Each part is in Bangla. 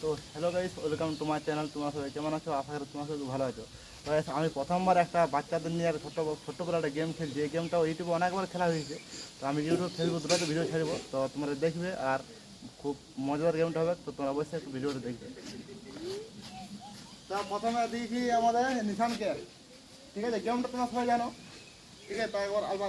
তো hello guys welcome my channel তোমার সবাই কেমন আছো? আশা করি তোমার সবাই ভালো আছো। তো আমি প্রথমবার একটা বাচ্চাদের নিয়ে একটা ছোট্ট ছোট্ট করে একটা গেম খেলছি। এই গেমটা ইউটিউবে অনেকবার খেলা হয়েছে। তো আমি ইউটিউব ফেসবুক দুটোতে ভিডিও ছাড়বো। তো তোমরা দেখবে আর খুব মজাদার গেমটা হবে। তো তোমরা অবশ্যই একটু ভিডিওটা দেখবে। তো প্রথমে দিয়েছি আমাদের নিশানকে। ঠিক আছে? গেমটা তোমরা সবাই জানো। ঠিক আছে? তো একবার আলবার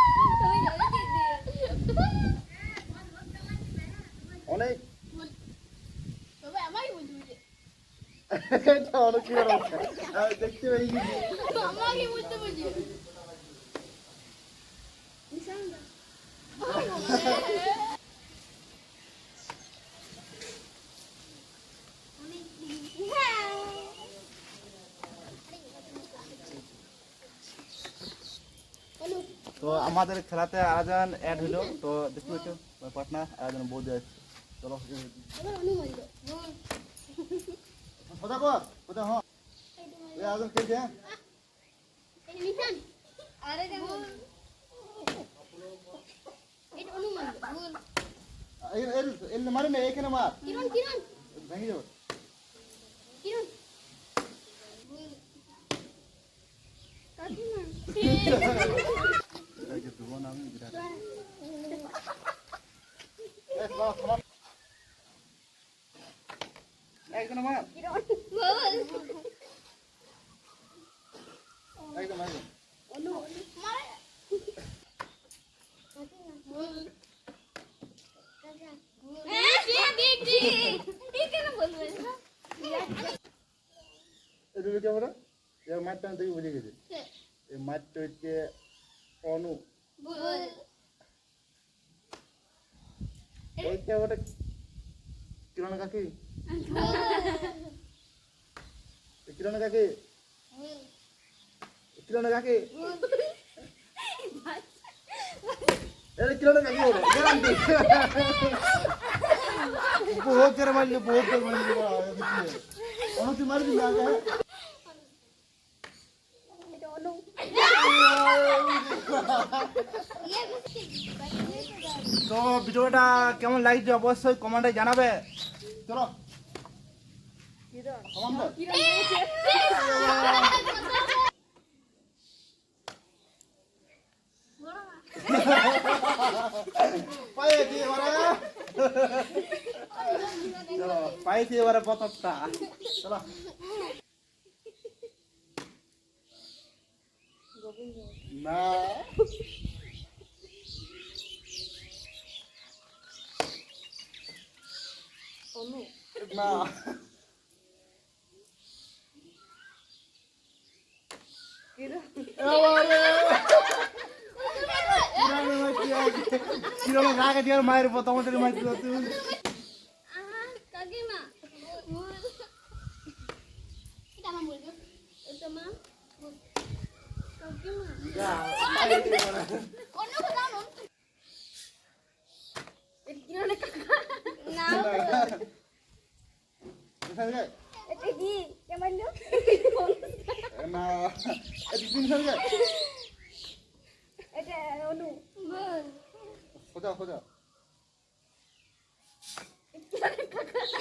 অনেক। এটা অনেক কি করা হচ্ছে আমি দেখতে পেয়ে তো আমাদের খেলাতে আয়োজন অ্যাড হলো। তো দেখতে পাচ্ছ পাটনা আয়োজন বৌদি আসছে চলো। সোজা কর সোজা হ্যাঁ এই আয়োজন খেলছে হ্যাঁ? এই, এই- এই মারি না এখানে মার। ভেঙে যাবে। এই যে দেবো না আমি বিরাট এই বাবা, থামা। একজন মার একদম একদম এই কেমন এর মাঠটা থেকে বুঝে গেছি এই মাঠটা হচ্ছে অনু। ওইটা ওটা কিরণ কাকি? কিরণ কাকি? কিরণ কাকি? এটা কিরণ কাকি ওটা বহুত করে মারলি বহুত করে মারলি অনু তুই মারবি না আগে? তো ভিডিওটা কেমন লাগছে অবশ্যই কমেন্টে জানাবে। চলো। পাইছি এবারে চলো পাইছি এবারে পতকটা চলো না না কিরম রাগে দিয়ে মায়ের তোমাদের মায়ের তুই না তিন সঙ্গে খোঁজা খোঁজা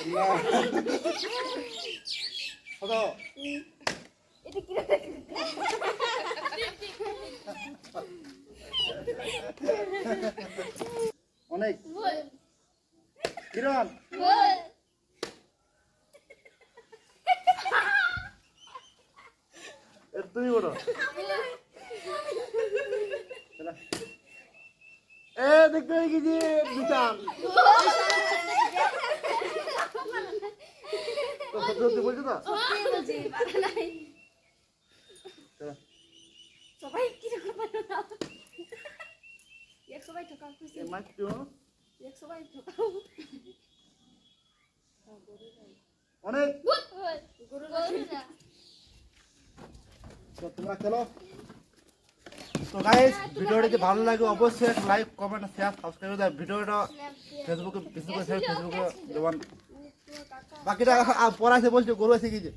না খোঁজা অনেক। কিরণ? তুমি বলো। এ দেখতে পেয়ে গেছি তো সত্যি বলছো তো। সবাই কীরকম সবাই ঠকা এই মাছটো অনেক। তো তোমরা খেলো। তো গাইস ভিডিওটা যদি ভালো লাগে, অবশ্যই লাইক কমেন্ট শেয়ার সাবস্ক্রাইব করে ভিডিওটা ফেসবুকে ফেসবুকে করে ফেসবুকে যেমন বাকিটা পড়াছে বলছে, গরু শিখেছে